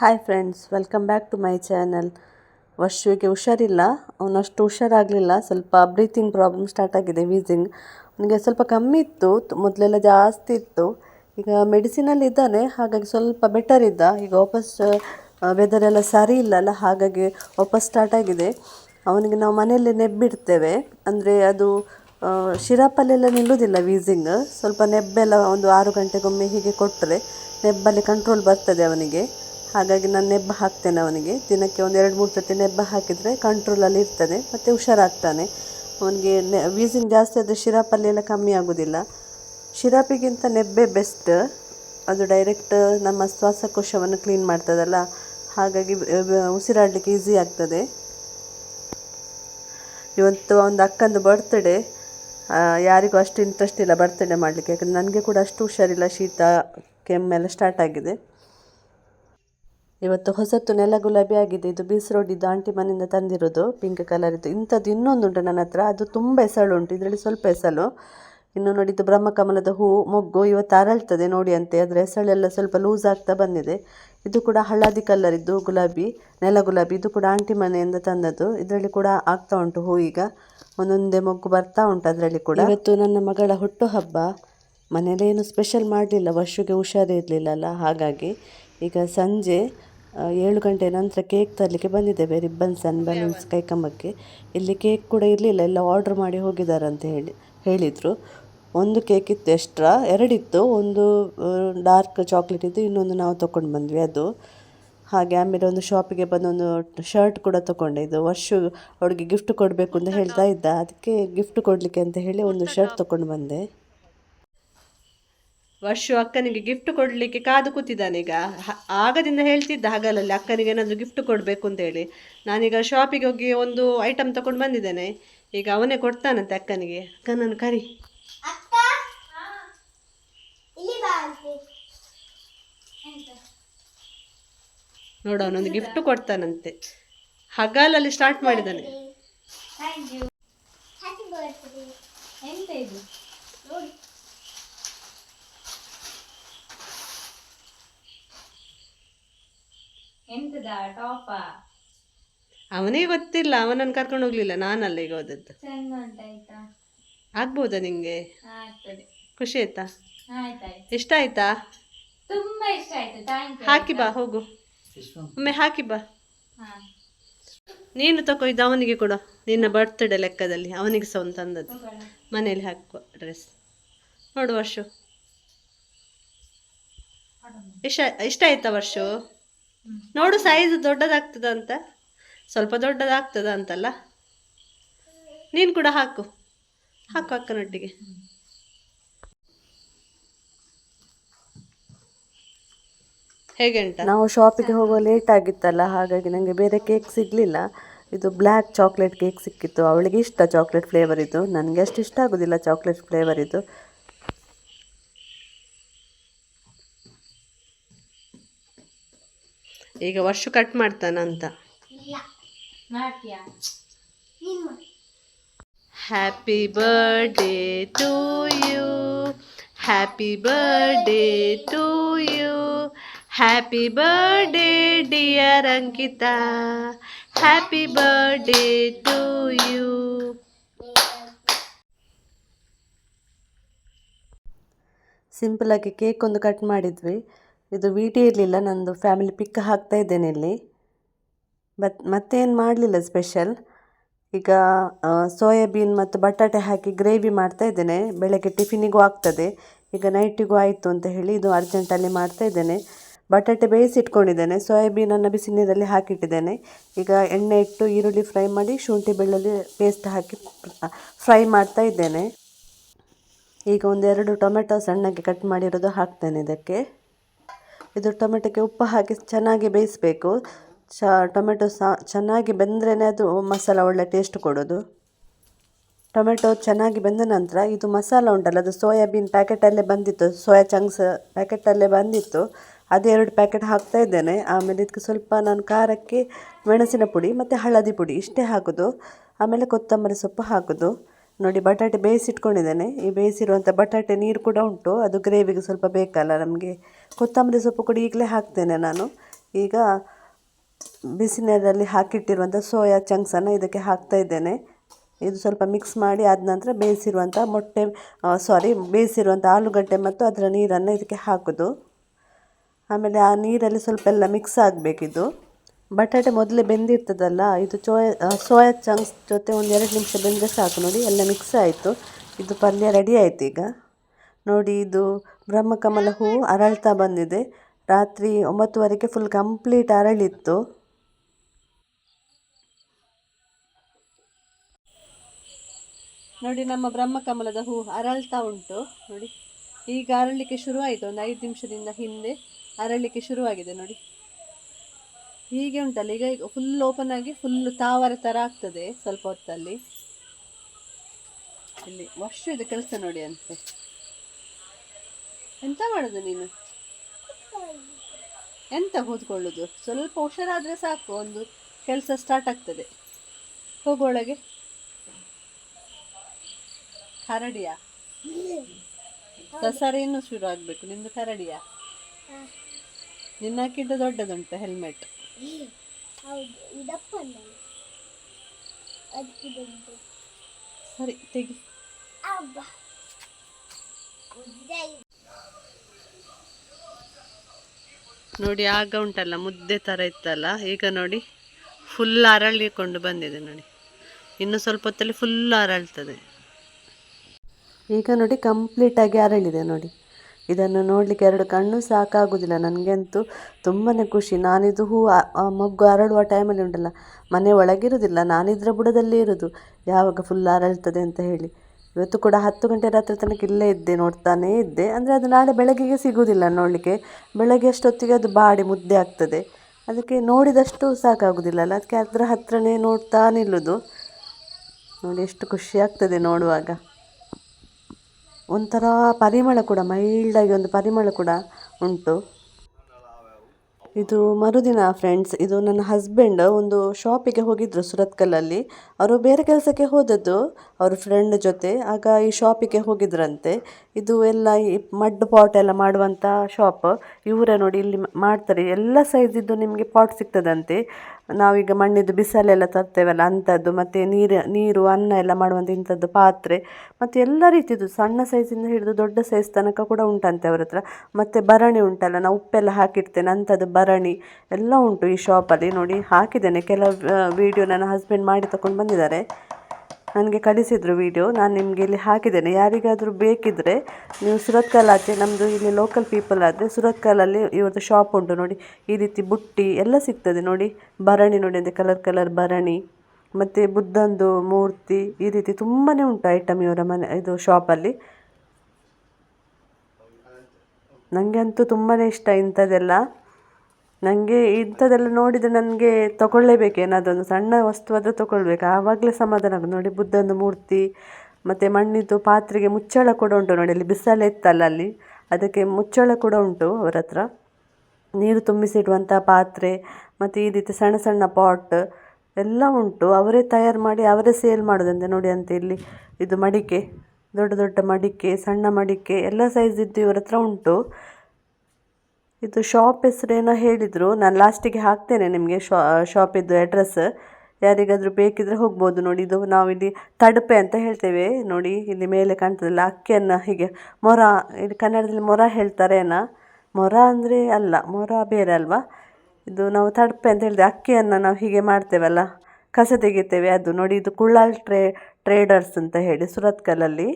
Hi friends welcome back to my channel ವರ್ಷುವಿಗೆ ಹುಷಾರಿಲ್ಲ. ಅವನಷ್ಟು ಹುಷಾರಾಗಲಿಲ್ಲ. ಸ್ವಲ್ಪ ಬ್ರೀತಿಂಗ್ ಪ್ರಾಬ್ಲಮ್ ಸ್ಟಾರ್ಟ್ ಆಗಿದೆ ವೀಸಿಂಗ್ ಅವನಿಗೆ ಸ್ವಲ್ಪ ಕಮ್ಮಿ ಇತ್ತು ಮೊದಲೆಲ್ಲ ಜಾಸ್ತಿ ಇತ್ತು. ಈಗ ಮೆಡಿಸಿನಲ್ಲಿ ಇದ್ದಾನೆ, ಹಾಗಾಗಿ ಸ್ವಲ್ಪ ಬೆಟರ್ ಇದ್ದ. ಈಗ ವಾಪಸ್ ವೆದರ್ ಎಲ್ಲ ಸರಿ ಇಲ್ಲಲ್ಲ ಹಾಗಾಗಿ ವಾಪಸ್ ಸ್ಟಾರ್ಟ್ ಆಗಿದೆ. ಅವನಿಗೆ ನಾವು ಮನೆಯಲ್ಲೇ ನೆಬ್ಬಿಡ್ತೇವೆ. ಅಂದರೆ ಅದು ಶಿರಾಪಲ್ಲೆಲ್ಲ ನಿಲ್ಲುವುದಿಲ್ಲ ವೀಸಿಂಗ್ ಸ್ವಲ್ಪ ನೆಬ್ಬೆಲ್ಲ ಒಂದು ಆರು ಗಂಟೆಗೊಮ್ಮೆ ಹೀಗೆ ಕೊಟ್ಟರೆ ನೆಬ್ಬಲ್ಲಿ ಕಂಟ್ರೋಲ್ ಬರ್ತದೆ ಅವನಿಗೆ. ಹಾಗಾಗಿ ನಾನು ನೆಬ್ಬ ಹಾಕ್ತೇನೆ ಅವನಿಗೆ. ದಿನಕ್ಕೆ ಒಂದು ಎರಡು, ಮೂರು ಸರ್ತಿ ನೆಬ್ಬ ಹಾಕಿದರೆ ಕಂಟ್ರೋಲಲ್ಲಿ ಇರ್ತದೆ. ಮತ್ತು ಹುಷಾರಾಗ್ತಾನೆ. ಅವನಿಗೆ ನೆ, ವೀಸಿಂಗ್ ಜಾಸ್ತಿ ಆದರೆ ಶಿರಾಪಲ್ಲಿ ಎಲ್ಲ ಕಮ್ಮಿ ಆಗೋದಿಲ್ಲ. ಶಿರಾಪಿಗಿಂತ ನೆಬ್ಬೆ ಬೆಸ್ಟ್ ಅದು ಡೈರೆಕ್ಟ್ ನಮ್ಮ ಶ್ವಾಸಕೋಶವನ್ನು ಕ್ಲೀನ್ ಮಾಡ್ತದಲ್ಲ. ಹಾಗಾಗಿ ಉಸಿರಾಡಲಿಕ್ಕೆ ಈಸಿ ಆಗ್ತದೆ. ಇವತ್ತು ಒಂದು ಅಕ್ಕಂದು ಬರ್ತ್ಡೇ ಯಾರಿಗೂ ಅಷ್ಟು ಇಂಟ್ರೆಸ್ಟ್ ಇಲ್ಲ ಬರ್ತ್ಡೇ ಮಾಡಲಿಕ್ಕೆ. ಯಾಕಂದರೆ ನನಗೆ ಕೂಡ ಅಷ್ಟು ಹುಷಾರಿಲ್ಲ. ಶೀತ ಕೆಮ್ಮೆಲ್ಲ ಸ್ಟಾರ್ಟ್ ಆಗಿದೆ. ಇವತ್ತು ಹೊಸತ್ತು ನೆಲ ಗುಲಾಬಿ ಆಗಿದೆ. ಇದು ಬೀಸ್ ರೋಡ್ ಇದು ಆಂಟಿ ಮನೆಯಿಂದ ತಂದಿರೋದು. ಪಿಂಕ್ ಕಲರ್ ಇದು ಇಂಥದ್ದು ಇನ್ನೊಂದುಂಟು ನನ್ನ ಹತ್ರ. ಅದು ತುಂಬ ಹೆಸಳು ಉಂಟು. ಇದರಲ್ಲಿ ಸ್ವಲ್ಪ ಹೆಸಳು ಇನ್ನು ನೋಡಿದ್ದು ಬ್ರಹ್ಮಕಮಲದ ಹೂ, ಮೊಗ್ಗು ಇವತ್ತು ಅರಳ್ತದೆ ನೋಡಿ ಅಂತೆ. ಅದರ ಹೆಸಳೆಲ್ಲ ಸ್ವಲ್ಪ ಲೂಸ್ ಆಗ್ತಾ ಬಂದಿದೆ. ಇದು ಕೂಡ ಹಳದಿ ಕಲರ್ ಇದ್ದು ಗುಲಾಬಿ, ನೆಲ ಗುಲಾಬಿ. ಇದು ಕೂಡ ಆಂಟಿ ಮನೆಯಿಂದ ತಂದದ್ದು. ಇದರಲ್ಲಿ ಕೂಡ ಆಗ್ತಾ ಉಂಟು ಹೂ ಈಗ. ಒಂದೊಂದೇ ಮೊಗ್ಗು ಬರ್ತಾ ಉಂಟು ಅದರಲ್ಲಿ ಕೂಡ. ಇವತ್ತು ನನ್ನ ಮಗಳ ಹುಟ್ಟುಹಬ್ಬ. ಹಬ್ಬ ಏನು ಸ್ಪೆಷಲ್ ಮಾಡಲಿಲ್ಲ. ವರ್ಷಕ್ಕೆ ಹುಷಾರಿರಲಿಲ್ಲಲ್ಲ ಹಾಗಾಗಿ ಈಗ ಸಂಜೆ ಏಳು ಗಂಟೆ ನಂತರ ಕೇಕ್ ತರಲಿಕ್ಕೆ ಬಂದಿದ್ದೇವೆ ರಿಬ್ಬನ್ಸ್ ಆ್ಯಂಡ್ ಬಲೂನ್ಸ್ ಕೈಕಂಬಕ್ಕೆ. ಇಲ್ಲಿ ಕೇಕ್ ಕೂಡ ಇರಲಿಲ್ಲ ಎಲ್ಲ ಆರ್ಡ್ರ್ ಮಾಡಿ ಹೋಗಿದ್ದಾರೆ ಅಂತ ಹೇಳಿ ಹೇಳಿದರು. ಒಂದು ಕೇಕ್ ಇತ್ತು ಎಕ್ಸ್ಟ್ರಾ ಎರಡಿತ್ತು. ಒಂದು ಡಾರ್ಕ್ ಚಾಕ್ಲೇಟ್ ಇತ್ತು ಇನ್ನೊಂದು ನಾವು ತೊಗೊಂಡು ಬಂದ್ವಿ ಅದು. ಹಾಗೆ ಆಮೇಲೆ ಒಂದು ಶಾಪಿಗೆ ಬಂದು ಒಂದು ಶರ್ಟ್ ಕೂಡ ತೊಗೊಂಡೆ ಇದು ವರ್ಷ ಅವಳಿಗೆ ಗಿಫ್ಟ್ ಕೊಡಬೇಕು ಅಂತ ಹೇಳ್ತಾ ಇದ್ದ. ಅದಕ್ಕೆ ಗಿಫ್ಟ್ ಕೊಡಲಿಕ್ಕೆ ಅಂತ ಹೇಳಿ ಒಂದು ಶರ್ಟ್ ತೊಗೊಂಡು ಬಂದೆ. ವರ್ಷ ಅಕ್ಕನಿಗೆ ಗಿಫ್ಟ್ ಕೊಡಲಿಕ್ಕೆ ಕಾದು ಕೂತಿದ್ದಾನೆ ಈಗ. ಆಗದಿಂದ ಹೇಳ್ತಿದ್ದ ಹಗಲಲ್ಲಿ ಅಕ್ಕನಿಗೆ ಏನಾದರೂ ಗಿಫ್ಟ್ ಕೊಡಬೇಕು ಅಂತೇಳಿ. ನಾನೀಗ ಶಾಪಿಗೆ ಹೋಗಿ ಒಂದು ಐಟಮ್ ತಗೊಂಡು ಬಂದಿದ್ದೇನೆ. ಈಗ ಅವನೇ ಕೊಡ್ತಾನಂತೆ ಅಕ್ಕನಿಗೆ. ಅಕ್ಕನನ್ನು ಕರಿ. ನೋಡು ಅವನೊಂದು ಗಿಫ್ಟ್ ಕೊಡ್ತಾನಂತೆ. ಹಗಲಲ್ಲಿ ಸ್ಟಾರ್ಟ್ ಮಾಡಿದ್ದಾನೆ. ಎಂತ ಇದು? ನೋಡಿ. ಎಂತದ ಟಾಪ ಅವನಿಗೆ ಗೊತ್ತಿಲ್ಲ ಅವನನ್ನು ಕರ್ಕೊಂಡು ಹೋಗ್ಲಿಲ್ಲ ನಾನಲ್ಲ ಈಗ ಹೋದದ್ದು. ಚೆಂದ ಉಂಟಾಯ್ತಾ ಆಗ್ಬೋದಾ ನಿಂಗೆ? ಆಗ್ತದೆ. ಖುಷಿ ಆಯ್ತಾ? ಆಯ್ತಾಯ್ತು. ಇಷ್ಟ ಆಯ್ತಾ? ತುಂಬಾ ಇಷ್ಟ ಆಯ್ತು ಥ್ಯಾಂಕ್ ಯು ಹಾಕಿ ಬಾ ಹೋಗು. ಒಮ್ಮೆ ಹಾಕಿ ಬಾ. ಹಾ. ನೀನು ತಗೋ ಇದು ಅವನಿಗೆ ಕೊಡು. ನಿನ್ನ ಬರ್ತ್ಡೇ ಲೆಕ್ಕದಲ್ಲಿ ಅವನಿಗೆ ಸಹ ಒಂದು ತಂದದ್ದು. ಮನೇಲಿ ಹಾಕುವ ಡ್ರೆಸ್ ನೋಡು ವರ್ಷು. ಇಷ್ಟ ಇಷ್ಟ ಆಯ್ತಾ ವರ್ಷು? ನೋಡು ಸೈಜ್ ದೊಡ್ಡದಾಗ್ತದ ಅಂತ ಸ್ವಲ್ಪ ದೊಡ್ಡದಾಗ್ತದ ಅಂತಲ್ಲ ನೀನು ಕೂಡ ಹಾಕು. ಹಾಕು ಅಕ್ಕನೊಟ್ಟಿಗೆ. ಹೇಗೆ ಅಂತ ನಾವು ಶಾಪಿಗೆ ಹೋಗೋ ಲೇಟ್ ಆಗಿತ್ತಲ್ಲ, ಹಾಗಾಗಿ ನನಗೆ ಬೇರೆ ಕೇಕ್ ಸಿಗಲಿಲ್ಲ. ಇದು ಬ್ಲ್ಯಾಕ್ ಚಾಕ್ಲೇಟ್ ಕೇಕ್ ಸಿಕ್ಕಿತ್ತು. ಅವಳಿಗೆ ಇಷ್ಟ ಚಾಕ್ಲೇಟ್ ಫ್ಲೇವರ್ ಇದು. ನನಗೆ ಅಷ್ಟು ಇಷ್ಟ ಆಗೋದಿಲ್ಲ ಚಾಕ್ಲೇಟ್ ಫ್ಲೇವರ್ ಇದು. ಈಗ ವರ್ಷ cut ಮಾಡ್ತಾನಂತ. Happy birthday to you happy birthday to you happy birthday dear Ankita happy birthday to you ಸಿಂಪಲಾಗಿ ಕೇಕ್ ಒಂದು ಕಟ್ ಮಾಡಿದ್ವಿ. ಇದು ವಿಡಿಯೋ ಇರಲಿಲ್ಲ, ನಂದು ಫ್ಯಾಮಿಲಿ ಪಿಕ್ ಹಾಕ್ತಾ ಇದ್ದೇನೆ ಇಲ್ಲಿ. ಬಟ್ ಮತ್ತೇನು ಮಾಡಲಿಲ್ಲ ಸ್ಪೆಷಲ್ ಈಗ ಸೋಯಾಬೀನ್ ಮತ್ತು ಬಟಾಟೆ ಹಾಕಿ ಗ್ರೇವಿ ಮಾಡ್ತಾ ಇದ್ದೇನೆ. ಬೆಳಗ್ಗೆ ಟಿಫಿನಿಗೂ ಆಗ್ತದೆ. ಈಗ ನೈಟಿಗೂ ಆಯಿತು ಅಂತ ಹೇಳಿ ಇದು ಅರ್ಜೆಂಟಲ್ಲಿ ಮಾಡ್ತಾ ಇದ್ದೇನೆ. ಬಟಾಟೆ ಬೇಯಿಸಿ ಇಟ್ಕೊಂಡಿದ್ದೇನೆ ಸೋಯಾಬೀನನ್ನು ಬಿಸಿ ನೀರಲ್ಲಿ ಹಾಕಿಟ್ಟಿದ್ದೇನೆ. ಈಗ ಎಣ್ಣೆ ಇಟ್ಟು ಈರುಳ್ಳಿ ಫ್ರೈ ಮಾಡಿ ಶುಂಠಿ ಬೆಳ್ಳುಳ್ಳಿ ಪೇಸ್ಟ್ ಹಾಕಿ ಫ್ರೈ ಮಾಡ್ತಾ ಇದ್ದೇನೆ. ಈಗ ಒಂದೆರಡು ಟೊಮೆಟೊ ಸಣ್ಣಗೆ ಕಟ್ ಮಾಡಿರೋದು ಹಾಕ್ತೇನೆ ಇದಕ್ಕೆ. ಇದು ಟೊಮೆಟೊಗೆ ಉಪ್ಪು ಹಾಕಿ ಚೆನ್ನಾಗಿ ಬೇಯಿಸಬೇಕು. ಚ, ಟೊಮೆಟೊ ಸಹ ಚೆನ್ನಾಗಿ ಬೆಂದ್ರೇ ಅದು ಮಸಾಲ ಒಳ್ಳೆ ಟೇಸ್ಟ್ ಕೊಡೋದು. ಟೊಮೆಟೊ ಚೆನ್ನಾಗಿ ಬೆಂದ ನಂತರ ಇದು ಮಸಾಲ ಉಂಟಲ್ಲ, ಅದು ಸೋಯಾಬೀನ್ ಪ್ಯಾಕೆಟಲ್ಲೇ ಬಂದಿತ್ತು, ಸೋಯಾ ಚಂಕ್ಸ್ ಪ್ಯಾಕೆಟಲ್ಲೇ ಬಂದಿತ್ತು. ಅದು ಎರಡು ಪ್ಯಾಕೆಟ್ ಹಾಕ್ತಾ ಇದ್ದೇನೆ. ಆಮೇಲೆ ಇದಕ್ಕೆ ಸ್ವಲ್ಪ ನಾನು ಖಾರಕ್ಕೆ ಮೆಣಸಿನ ಪುಡಿ ಮತ್ತು ಹಳದಿ ಪುಡಿ ಇಷ್ಟೇ ಹಾಕೋದು. ಆಮೇಲೆ ಕೊತ್ತಂಬರಿ ಸೊಪ್ಪು ಹಾಕೋದು. ನೋಡಿ, ಬಟಾಟೆ ಬೇಯಿಸಿಟ್ಕೊಂಡಿದ್ದೇನೆ. ಈ ಬೇಯಿಸಿರುವಂಥ ಬಟಾಟೆ ನೀರು ಕೂಡ ಉಂಟು. ಅದು ಗ್ರೇವಿಗೆ ಸ್ವಲ್ಪ ಬೇಕಲ್ಲ, ನಮಗೆ ಕೊತ್ತಂಬರಿ ಸೊಪ್ಪು ಕೂಡ ಈಗಲೇ ಹಾಕ್ತೇನೆ ನಾನು. ಈಗ ಬಿಸಿನೀರಲ್ಲಿ ಹಾಕಿಟ್ಟಿರುವಂಥ ಸೋಯಾ ಚಂಕ್ಸನ್ನು ಇದಕ್ಕೆ ಹಾಕ್ತಾ ಇದ್ದೇನೆ. ಇದು ಸ್ವಲ್ಪ ಮಿಕ್ಸ್ ಮಾಡಿ ಆದ ನಂತರ ಬೇಯಿಸಿರುವಂಥ ಮೊಟ್ಟೆ ಸಾರಿ ಬೇಯಿಸಿರುವಂಥ ಆಲೂಗಡ್ಡೆ ಮತ್ತು ಅದರ ನೀರನ್ನು ಇದಕ್ಕೆ ಹಾಕೋದು. ಆಮೇಲೆ ಆ ನೀರಲ್ಲಿ ಸ್ವಲ್ಪ ಎಲ್ಲ ಮಿಕ್ಸ್ ಆಗಬೇಕಿದು. ಬಟಾಟೆ ಮೊದಲೇ ಬೆಂದಿರ್ತದಲ್ಲ, ಇದು ಚೋಯ ಸೋಯಾ ಚಂಕ್ಸ್ ಜೊತೆ ಒಂದು ಎರಡು ನಿಮಿಷ ಬೆಂದರೆ ಸಾಕು ನೋಡಿ, ಎಲ್ಲ ಮಿಕ್ಸ್ ಆಯಿತು. ಇದು ಪಲ್ಯ ರೆಡಿ ಆಯಿತು ಈಗ. ನೋಡಿ ಇದು ಬ್ರಹ್ಮಕಮಲ ಹೂವು ಅರಳ್ತಾ ಬಂದಿದೆ. ರಾತ್ರಿ ಒಂಬತ್ತುವರೆಗೆ ಫುಲ್ ಕಂಪ್ಲೀಟ್ ಅರಳಿತ್ತು. ನೋಡಿ ನಮ್ಮ ಬ್ರಹ್ಮಕಮಲದ ಹೂ ಅರಳ್ತಾ ಉಂಟು. ನೋಡಿ, ಈಗ ಅರಳಲಿಕ್ಕೆ ಶುರುವಾಯಿತು, ಒಂದು ಐದು ನಿಮಿಷದಿಂದ ಹಿಂದೆ ಅರಳಲಿಕ್ಕೆ ಶುರುವಾಗಿದೆ ನೋಡಿ. ಹೀಗೆ ಉಂಟಲ್ಲ. ಈಗ ಈಗ ಫುಲ್ ಓಪನ್ ಆಗಿ ಫುಲ್ ತಾವರ ಥರ ಆಗ್ತದೆ ಸ್ವಲ್ಪ ಹೊತ್ತಲ್ಲಿ. ಇಲ್ಲಿ ವರ್ಷ ಇದು ಕೆಲಸ ನೋಡಿ ಅಂತೆ. ಎಂತ ಮಾಡೋದು ನೀನು? ಎಂತ ಕೂತ್ಕೊಳ್ಳೋದು ಸ್ವಲ್ಪ ಹುಷಾರಾದರೆ ಸಾಕು ಒಂದು ಕೆಲಸ ಸ್ಟಾರ್ಟ್ ಆಗ್ತದೆ. ಹೋಗೋಳಗೆ ಕರಡಿಯ. ದಸರಾ ಇನ್ನೂ ಶುರು ಆಗಬೇಕು. ನಿಂದು ಕರಡಿಯ? ನಿನ್ನಕ್ಕಿಂತ ದೊಡ್ಡದುಂಟು ಹೆಲ್ಮೆಟ್ ಹೌದು ಇದಪ್ಪ ಸರಿ ತೆಗಿ. ಅಬ್ಬ. ನೋಡಿ ಆಗ ಉಂಟಲ್ಲ ಮುದ್ದೆ ಥರ ಇತ್ತಲ್ಲ ಈಗ ನೋಡಿ ಫುಲ್ ಅರಳಿಕೊಂಡು ಬಂದಿದೆ ನೋಡಿ. ಇನ್ನು ಸ್ವಲ್ಪ ಹೊತ್ತಲ್ಲಿ ಫುಲ್ ಅರಳ್ತದೆ. ಈಗ ನೋಡಿ ಕಂಪ್ಲೀಟಾಗಿ ಅರಳಿದೆ ನೋಡಿ. ಇದನ್ನು ನೋಡಲಿಕ್ಕೆ ಎರಡು ಕಣ್ಣು ಸಾಕಾಗುವುದಿಲ್ಲ. ನನಗಂತೂ ತುಂಬಾ ಖುಷಿ. ನಾನಿದು ಹೂ ಮೊಗ್ಗು ಅರಳುವ ಟೈಮಲ್ಲಿ ಉಂಟಲ್ಲ, ಮನೆ ಒಳಗಿರೋದಿಲ್ಲ ನಾನಿದ್ರ ಬುಡದಲ್ಲೇ ಇರೋದು ಯಾವಾಗ ಫುಲ್ ಅರಳ್ತದೆ ಅಂತ ಹೇಳಿ. ಇವತ್ತು ಕೂಡ ಹತ್ತು ಗಂಟೆ ರಾತ್ರಿ ತನಕ ಇಲ್ಲೇ ಇದ್ದೆ, ನೋಡ್ತಾನೇ ಇದ್ದೆ. ಅಂದರೆ ಅದು ನಾಳೆ ಬೆಳಗ್ಗೆಗೆ ಸಿಗೋದಿಲ್ಲ ನೋಡಲಿಕ್ಕೆ. ಬೆಳಗ್ಗೆ ಅಷ್ಟೊತ್ತಿಗೆ ಅದು ಬಾಡಿ ಮುದ್ದೆ ಆಗ್ತದೆ. ಅದಕ್ಕೆ ನೋಡಿದಷ್ಟು ಸಾಕಾಗೋದಿಲ್ಲಲ್ಲ ಅದಕ್ಕೆ ಅದರ ಹತ್ರನೇ ನೋಡ್ತಾ ನಿಲ್ಲೋದು. ನೋಡಿ ಎಷ್ಟು ಖುಷಿ ಆಗ್ತದೆ ನೋಡುವಾಗ. ಒಂಥರ ಪರಿಮಳ ಕೂಡ ಮೈಲ್ಡಾಗಿ ಒಂದು ಪರಿಮಳ ಕೂಡ ಉಂಟು. ಇದು ಮರುದಿನ ಫ್ರೆಂಡ್ಸ್ ಇದು ನನ್ನ ಹಸ್ಬೆಂಡ್ ಒಂದು ಶಾಪಿಗೆ ಹೋಗಿದ್ರು ಸುರತ್ಕಲ್ಲಲ್ಲಿ. ಅವರು ಬೇರೆ ಕೆಲಸಕ್ಕೆ ಹೋದದ್ದು ಅವ್ರ ಫ್ರೆಂಡ್ ಜೊತೆ. ಆಗ ಈ ಶಾಪಿಗೆ ಹೋಗಿದ್ರಂತೆ. ಇದು ಎಲ್ಲ ಈ ಮಡ್ ಪಾಟ್ ಎಲ್ಲ ಮಾಡುವಂಥ ಶಾಪ್ ಇವರೇ ನೋಡಿ ಇಲ್ಲಿ ಮಾಡ್ತಾರೆ. ಎಲ್ಲ ಸೈಜಿದ್ದು ನಿಮಗೆ ಪಾಟ್ ಸಿಗ್ತದಂತೆ. ನಾವೀಗ ಮಣ್ಣಿದ್ದು ಬಿಸಲೆಲ್ಲ ತರ್ತೇವಲ್ಲ ಅಂಥದ್ದು ಮತ್ತು ನೀರು ನೀರು, ಅನ್ನ ಎಲ್ಲ ಮಾಡುವಂಥ ಇಂಥದ್ದು ಪಾತ್ರೆ. ಮತ್ತು ಎಲ್ಲ ರೀತಿಯದು ಸಣ್ಣ ಸೈಜಿಂದ ಹಿಡಿದು ದೊಡ್ಡ ಸೈಜ್ ತನಕ ಕೂಡ ಉಂಟಂತೆ ಅವ್ರ ಹತ್ರ. ಮತ್ತು ಭರಣಿ ಉಂಟಲ್ಲ ನಾವು ಉಪ್ಪೆಲ್ಲ ಹಾಕಿರ್ತೇನೆ ಅಂಥದ್ದು ಭರಣಿ ಎಲ್ಲ ಉಂಟು ಈ ಶಾಪಲ್ಲಿ ನೋಡಿ ಹಾಕಿದ್ದೇನೆ. ಕೆಲವು ವಿಡಿಯೋ ನನ್ನ ಹಸ್ಬೆಂಡ್ ಮಾಡಿ ತಗೊಂಡು ಬಂದಿದ್ದಾರೆ. ನನಗೆ ಕಳಿಸಿದರು ವಿಡಿಯೋ ನಾನು ನಿಮಗೆ ಇಲ್ಲಿ ಹಾಕಿದ್ದೇನೆ. ಯಾರಿಗಾದರೂ ಬೇಕಿದ್ದರೆ ನೀವು ಸುರತ್ಕಲ್ ಆಚೆ ನಮ್ಮದು ಇಲ್ಲಿ ಲೋಕಲ್ ಪೀಪಲ್ ಆದರೆ ಸುರತ್ಕಲಲ್ಲಿ ಇವತ್ತು ಶಾಪ್ ಉಂಟು ನೋಡಿ. ಈ ರೀತಿ ಬುಟ್ಟಿ ಎಲ್ಲ ಸಿಗ್ತದೆ ನೋಡಿ. ಭರಣಿ ನೋಡಿ ಅಂದರೆ ಕಲರ್ ಕಲರ್ ಭರಣಿ, ಮತ್ತು ಬುದ್ಧಂದು ಮೂರ್ತಿ, ಈ ರೀತಿ ತುಂಬಾ ಉಂಟು ಐಟಮ್ ಇವರ ಮನೆ, ಇದು ಶಾಪಲ್ಲಿ ನನಗೆ ಅಂತೂ ತುಂಬಾ ಇಷ್ಟ ಇಂಥದ್ದೆಲ್ಲ. ನನಗೆ ಇಂಥದ್ದೆಲ್ಲ ನೋಡಿದರೆ ನನಗೆ ತಗೊಳ್ಳೇಬೇಕು ಒಂದು ಸಣ್ಣ ವಸ್ತು ಆದರೂ ತಗೊಳ್ಬೇಕು. ಆವಾಗಲೇ ಸಮಾಧಾನ ಆಗೋದು. ನೋಡಿ, ಬುದ್ಧನ ಮೂರ್ತಿ, ಮತ್ತು ಮಣ್ಣಿದ್ದು ಪಾತ್ರೆಗೆ ಮುಚ್ಚಳ ಕೂಡ ಉಂಟು ನೋಡಿ, ಅಲ್ಲಿ ಬಿಸಲೆ ಇತ್ತಲ್ಲ ಅಲ್ಲಿ. ಅದಕ್ಕೆ ಮುಚ್ಚಳ ಕೂಡ ಉಂಟು ಅವರ ಹತ್ರ. ನೀರು ತುಂಬಿಸಿಡುವಂಥ ಪಾತ್ರೆ, ಮತ್ತು ಈ ರೀತಿ ಸಣ್ಣ ಸಣ್ಣ ಪಾಟ್ ಎಲ್ಲ ಉಂಟು. ಅವರೇ ತಯಾರು ಮಾಡಿ ಅವರೇ ಸೇಲ್ ಮಾಡೋದಂತೆ ನೋಡಿ ಅಂತ ಇಲ್ಲಿ. ಇದು ಮಡಿಕೆ, ದೊಡ್ಡ ದೊಡ್ಡ ಮಡಿಕೆ, ಸಣ್ಣ ಮಡಿಕೆ, ಎಲ್ಲ ಸೈಜಿದ್ದು ಇವರ ಹತ್ರ ಉಂಟು. ಇದು ಶಾಪ್ ಹೆಸರೇನೋ ಹೇಳಿದರು. ನಾನು ಲಾಸ್ಟಿಗೆ ಹಾಕ್ತೇನೆ ನಿಮಗೆ ಶಾ ಶಾಪಿದ್ದು ಅಡ್ರೆಸ್ ಯಾರಿಗಾದರೂ ಬೇಕಿದ್ರೆ ಹೋಗ್ಬೋದು ನೋಡಿ. ಇದು ನಾವಿಲ್ಲಿ ತಡಪೆ ಅಂತ ಹೇಳ್ತೇವೆ. ನೋಡಿ, ಇಲ್ಲಿ ಮೇಲೆ ಕಾಣ್ತದಲ್ಲ, ಅಕ್ಕಿಯನ್ನು ಹೀಗೆ ಮೊರ ಇದು ಕನ್ನಡದಲ್ಲಿ ಮೊರ ಹೇಳ್ತಾರೇನ ಮೊರ ಅಂದರೆ ಅಲ್ಲ, ಮೊರ ಬೇರೆ ಅಲ್ವಾ? ಇದು ನಾವು ತಡಪೆ ಅಂತ ಹೇಳಿದೆ, ಅಕ್ಕಿಯನ್ನು ನಾವು ಹೀಗೆ ಮಾಡ್ತೇವಲ್ಲ, ಕಸ ತೆಗಿತೇವೆ ಅದು. ನೋಡಿ, ಇದು ಕುಳ್ಳಾಲ್ ಟ್ರೇ ಟ್ರೇಡರ್ಸ್ ಅಂತ ಹೇಳಿ ಸುರತ್ಕಲಲ್ಲಿ.